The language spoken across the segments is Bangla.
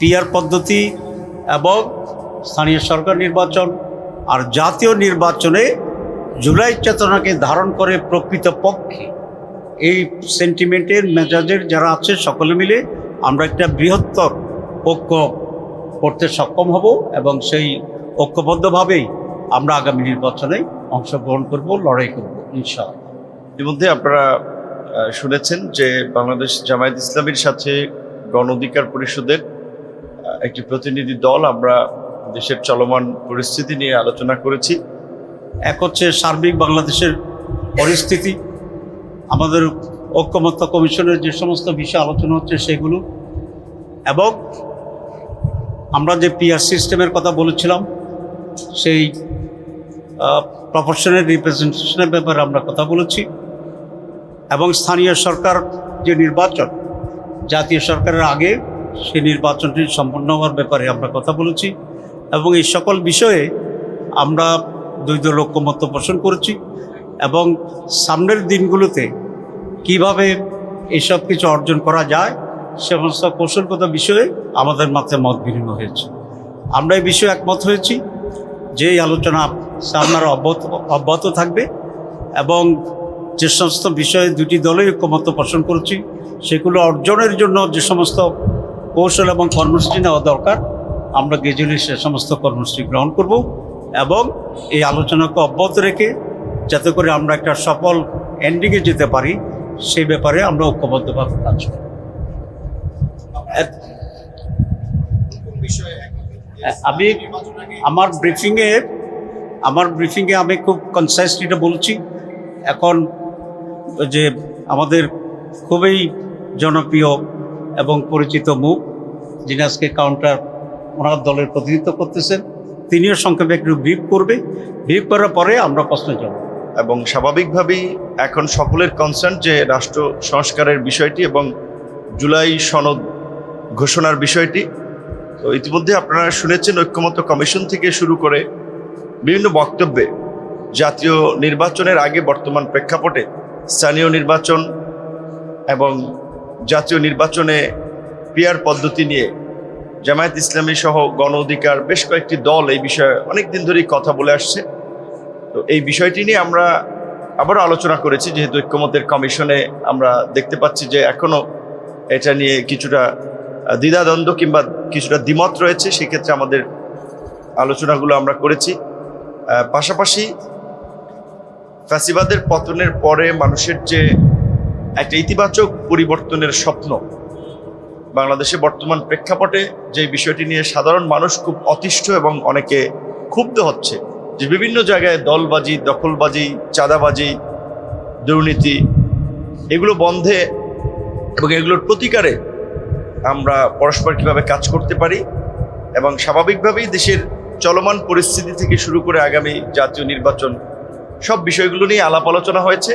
পিআর পদ্ধতি এবং স্থানীয় সরকার নির্বাচন আর জাতীয় নির্বাচনে জুলাই চেতনাকে ধারণ করে প্রকৃতপক্ষে এই সেন্টিমেন্টের মেজাজের যারা আছে সকলে মিলে আমরা একটা বৃহত্তর ঐক্য করতে সক্ষম হব এবং সেই ঐক্যবদ্ধভাবেই আমরা আগামী নির্বাচনে অংশগ্রহণ করব, লড়াই করব, ইনশাআল্লাহ। ইতিমধ্যে আপনারা শুনেছেন যে বাংলাদেশ জামায়াত ইসলামীর সাথে গণ অধিকার পরিষদের একটি প্রতিনিধি দল আমরা দেশের চলমান পরিস্থিতি নিয়ে আলোচনা করেছি। এক হচ্ছে সার্বিক বাংলাদেশের পরিস্থিতি। আমাদের ঐক্যমত্য কমিশনের যে সমস্ত বিষয় আলোচনা হচ্ছে সেগুলো এবং আমরা যে পিআর সিস্টেমের কথা বলেছিলাম, সেই প্রফেশনাল রিপ্রেজেন্টেশনের ব্যাপারে আমরা কথা বলেছি এবং স্থানীয় সরকার যে নির্বাচন, জাতীয় সরকারের আগে সেই নির্বাচনটি সম্পন্ন হওয়ার ব্যাপারে আমরা কথা বলেছি এবং এই সকল বিষয়ে আমরা দুই দল ঐক্যমত্য পোষণ করেছি এবং সামনের দিনগুলোতে কীভাবে এসব কিছু অর্জন করা যায় সে সমস্ত কৌশলগত বিষয়ে আমাদের মাথায় মত বিনিময় হয়েছে। আমরা এই বিষয়ে একমত হয়েছি যে আলোচনা সামনে আরও অব্যাহত অব্যাহত থাকবে এবং যে সমস্ত বিষয়ে দুটি দলে ঐক্যমত্য পোষণ করেছি, সেগুলো অর্জনের জন্য যে সমস্ত কৌশল এবং কর্মসূচি নেওয়া দরকার। আমরা গেজুলি সে সমস্ত কর্মসূচি গ্রহণ করব এবং এই আলোচনাকে অব্যাহত রেখে যাতে করে আমরা একটা সফল এন্ডিংয়ে যেতে পারি সেই ব্যাপারে আমরা ঐক্যবদ্ধভাবে কাজ করি আমি আমার ব্রিফিংয়ে আমার ব্রিফিংয়ে আমি খুব কনসাইসলি এটা বলছি। এখন যে আমাদের খুবই জনপ্রিয় এবং পরিচিত মুখ, যিনি আজকে কাউন্টার ওনার দলের প্রতিনিধিত্ব করতেছেন, তিনিও সংক্ষেপে একটু ব্রিফ করবে। ব্রিফ করার পরে আমরা প্রশ্ন যাব এবং স্বাভাবিকভাবেই এখন সকলের কনসার্ন যে রাষ্ট্র সংস্কারের বিষয়টি এবং জুলাই সনদ ঘোষণার বিষয়টি। তো ইতিমধ্যে আপনারা শুনেছেন ঐক্যমত্য কমিশন থেকে শুরু করে বিভিন্ন বক্তব্যে জাতীয় নির্বাচনের আগে বর্তমান প্রেক্ষাপটে স্থানীয় নির্বাচন এবং জাতীয় নির্বাচনে পিয়ার পদ্ধতি নিয়ে জামায়াত ইসলামী সহ গণ অধিকার বেশ কয়েকটি দল এই বিষয়ে অনেক দিন ধরেই কথা বলে আসছে। তো এই বিষয়টি নিয়ে আমরা আবারও আলোচনা করেছি, যেহেতু ঐক্যমতের কমিশনে আমরা দেখতে পাচ্ছি যে এখনও এটা নিয়ে কিছুটা দ্বিধাদ্বন্দ্ব কিংবা কিছুটা দ্বিমত রয়েছে, সেক্ষেত্রে আমাদের আলোচনাগুলো আমরা করেছি। পাশাপাশি ফ্যাসিবাদের পতনের পরে মানুষের যে একটা ইতিবাচক পরিবর্তনের স্বপ্ন। বাংলাদেশে বর্তমান প্রেক্ষাপটে যে বিষয়টি নিয়ে সাধারণ মানুষ খুব অতিষ্ঠ এবং অনেকে ক্ষুব্ধ হচ্ছে, যে বিভিন্ন জায়গায় দলবাজি, দখলবাজি, চাঁদাবাজি, দুর্নীতি, এগুলো বন্ধে এবং এগুলোর প্রতিকারে আমরা পরস্পর কীভাবে কাজ করতে পারি এবং স্বাভাবিকভাবেই দেশের চলমান পরিস্থিতি থেকে শুরু করে আগামী জাতীয় নির্বাচন সব বিষয়গুলো নিয়ে আলাপ আলোচনা হয়েছে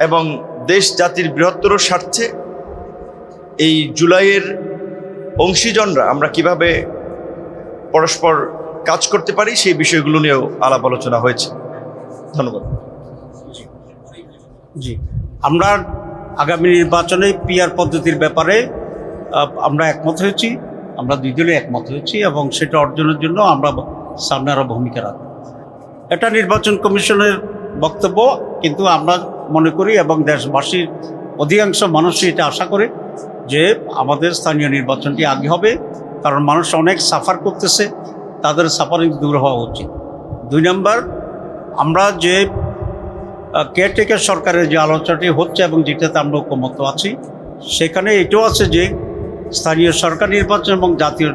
এবং দেশ জাতির বৃহত্তর স্বার্থে এই জুলাইয়ের অংশীজনরা আমরা কীভাবে পরস্পর কাজ করতে পারি, সেই বিষয়গুলো নিয়েও আলাপ আলোচনা হয়েছে। ধন্যবাদ। জি, আমরা আগামী নির্বাচনে পিআর পদ্ধতির ব্যাপারে আমরা একমত হয়েছি, আমরা দুই দলে একমত হয়েছি এবং সেটা অর্জনের জন্য আমরা সামনে আরও ভূমিকা রাখব। এটা নির্বাচন কমিশনের বক্তব্য, কিন্তু আমরা মনে করি এবং দেশবাসীর অধিকাংশ মানুষই এটা আশা করে যে আমাদের স্থানীয় নির্বাচনটি আগে হবে, কারণ মানুষ অনেক সাফার করতেছে, তাদের সাফারিং দূর হওয়া উচিত। দুই নম্বর, আমরা যে কেয়ারটেকার সরকারের যে আলোচনাটি হচ্ছে এবং যেটাতে আমরা ঐক্যমত আছি, সেখানে এটাও আছে যে, স্থানীয় সরকার নির্বাচন এবং জাতীয়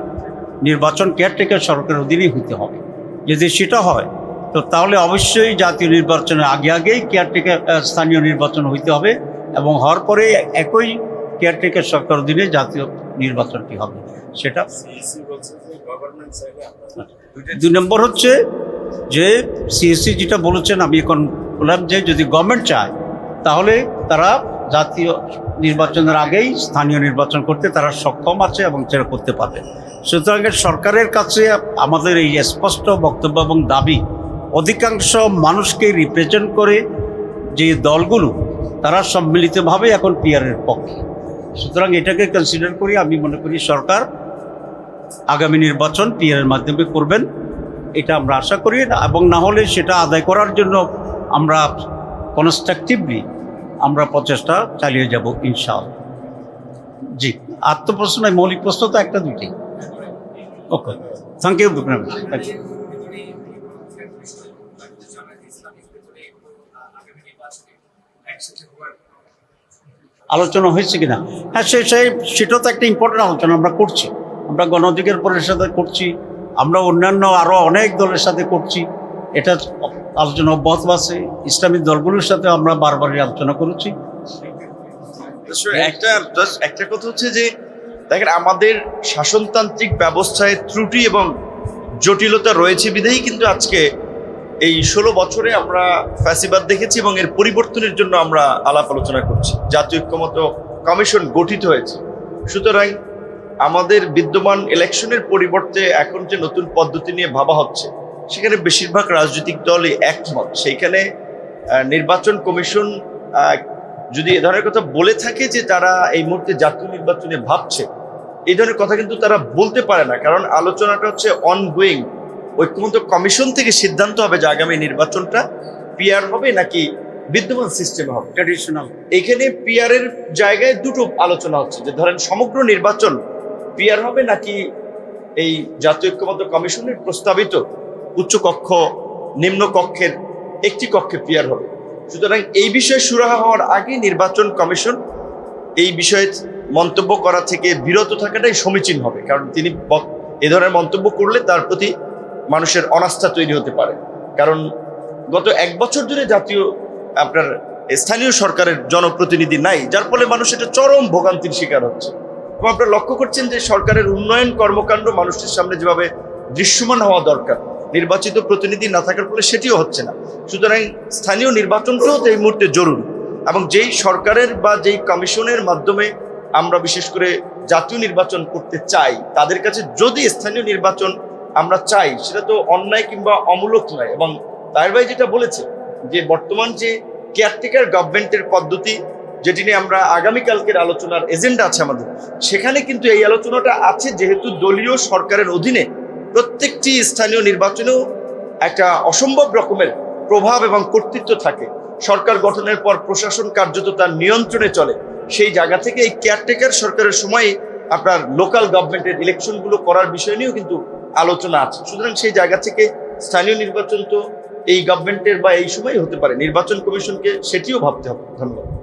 নির্বাচন কেয়ারটেকার সরকারের অধীনেই হতে হবে। যদি সেটা হয় তো তাহলে অবশ্যই জাতীয় নির্বাচনের আগে আগেই কেয়ারটেকার স্থানীয় নির্বাচন হইতে হবে এবং হওয়ার পরে একই কেয়ারটেকার সরকার অধীনে জাতীয় নির্বাচনটি হবে। সেটা দুই নম্বর হচ্ছে যে সিএসসি যেটা বলেছেন আমি এখন বললাম যে যদি গভর্নমেন্ট চায় তাহলে তারা জাতীয় নির্বাচনের আগেই স্থানীয় নির্বাচন করতে তারা সক্ষম আছে এবং সেটা করতে পারবে। সুতরাং সরকারের কাছে আমাদের এই স্পষ্ট বক্তব্য এবং দাবি অধিকাংশ মানুষকে রিপ্রেজেন্ট করে যে দলগুলো, তারা সম্মিলিতভাবে এখন পিয়ারের পক্ষে। সুতরাং এটাকে কনসিডার করি, আমি মনে করি সরকার আগামী নির্বাচন পিয়ারের মাধ্যমে করবেন, এটা আমরা আশা করি, এবং না হলে সেটা আদায় করার জন্য আমরা কনস্ট্রাকটিভলি আমরা প্রচেষ্টা চালিয়ে যাব, ইনশাআল্লাহ। জি আর তো প্রশ্ন নয় মৌলিক প্রশ্ন তো একটা দুইটাই। Okay thank you thank you আলোচনা হয়েছে কিনা? হ্যাঁ সে সেই সেটা তো একটা ইম্পর্টেন্ট আলোচনা আমরা করছি। আমরা গণ অধিকার পরিষদের সাথে করছি। আমরা অন্যান্য আরও অনেক দলের সাথে করছি। এটা আলোচনা অব্যাহত আছে। ইসলামী দলগুলোর সাথে আমরা বারবারই আলোচনা করেছি। একটা just একটা কথা হচ্ছে যে, দেখেন, আমাদের শাসনতান্ত্রিক ব্যবস্থায় ত্রুটি এবং জটিলতা রয়েছে বিধেই কিন্তু আজকে এই ষোলো বছরে আমরা ফ্যাসিবাদ দেখেছি এবং এর পরিবর্তনের জন্য আমরা আলাপ আলোচনা করছি। জাতীয় ঐক্যমত কমিশন গঠিত হয়েছে। সুতরাং আমাদের বিদ্যমান ইলেকশনের পরিবর্তে এখন যে নতুন পদ্ধতি নিয়ে ভাবা হচ্ছে, সেখানে বেশিরভাগ রাজনৈতিক দলই একমত। সেইখানে নির্বাচন কমিশন যদি এ ধরনের কথা বলে থাকে যে তারা এই মুহূর্তে জাতীয় নির্বাচনে ভাবছে এই ধরনের কথা কিন্তু তারা বলতে পারে না। কারণ আলোচনাটা হচ্ছে অনগোয়িং ঐক্যমত কমিশন থেকে সিদ্ধান্ত হবে যে আগামী নির্বাচনটা পিয়ার হবে নাকি বিদ্যমান সিস্টেম হবে। ট্র্যাডিশনাল এখানে পিয়ারের জায়গায় দুটো আলোচনা হচ্ছে যে ধরেন সমগ্র নির্বাচন পিয়ার হবে নাকি এই জাতীয় ঐক্যমত কমিশনের প্রস্তাবিত উচ্চ কক্ষ নিম্ন কক্ষের একটি কক্ষে পিয়ার হবে। সুতরাং এই বিষয়ে সুরাহা হওয়ার আগে নির্বাচন কমিশন এই বিষয়ে মন্তব্য করা থেকে বিরত থাকাটাই সমীচীন হবে কারণ তিনি এ ধরনের মন্তব্য করলে তার প্রতি মানুষের অনাস্থা তৈরি হতে পারে। কারণ গত এক বছর ধরে জাতীয় আপনার স্থানীয় সরকারের জনপ্রতিনিধি নাই, যার ফলে মানুষ এটা চরম ভোগান্তির শিকার হচ্ছে। এবং আপনারা লক্ষ্য করছেন যে সরকারের উন্নয়ন কর্মকাণ্ড মানুষের সামনে যেভাবে দৃশ্যমান হওয়া দরকার, নির্বাচিত প্রতিনিধি না থাকার ফলে সেটিও হচ্ছে না। সুতরাং স্থানীয় নির্বাচনটাও তো এই মুহূর্তে জরুরি এবং যেই সরকারের বা যেই কমিশনের মাধ্যমে আমরা বিশেষ করে জাতীয় নির্বাচন করতে চাই, তাদের কাছে যদি স্থানীয় নির্বাচন আমরা চাই সেটা তো অন্যায় কিংবা অমূলক নয়। এবং তার ভাই যেটা বলেছে যে বর্তমান যে কেয়ারটেকার গভর্নমেন্টের পদ্ধতি, যেটি নিয়ে আমরা আগামীকালকের আলোচনার এজেন্ডা আছে আমাদের, সেখানে কিন্তু এই আলোচনাটা আছে যেহেতু দলীয় সরকারের অধীনে প্রত্যেকটি স্থানীয় নির্বাচনেও একটা অসম্ভব রকমের প্রভাব এবং কর্তৃত্ব থাকে। সরকার গঠনের পর প্রশাসন কার্যত তার নিয়ন্ত্রণে চলে। সেই জায়গা থেকে এই কেয়ারটেকার সরকারের সময় আপনার লোকাল গভর্নমেন্টের ইলেকশনগুলো করার বিষয় নিয়েও কিন্তু আলোচনা আছে। সুতরাং সেই জায়গা থেকে স্থানীয় নির্বাচন তো এই গভর্নমেন্টের বা এই সময় হতে পারে। নির্বাচন কমিশনকে সেটিও ভাবতে হবে। ধন্যবাদ।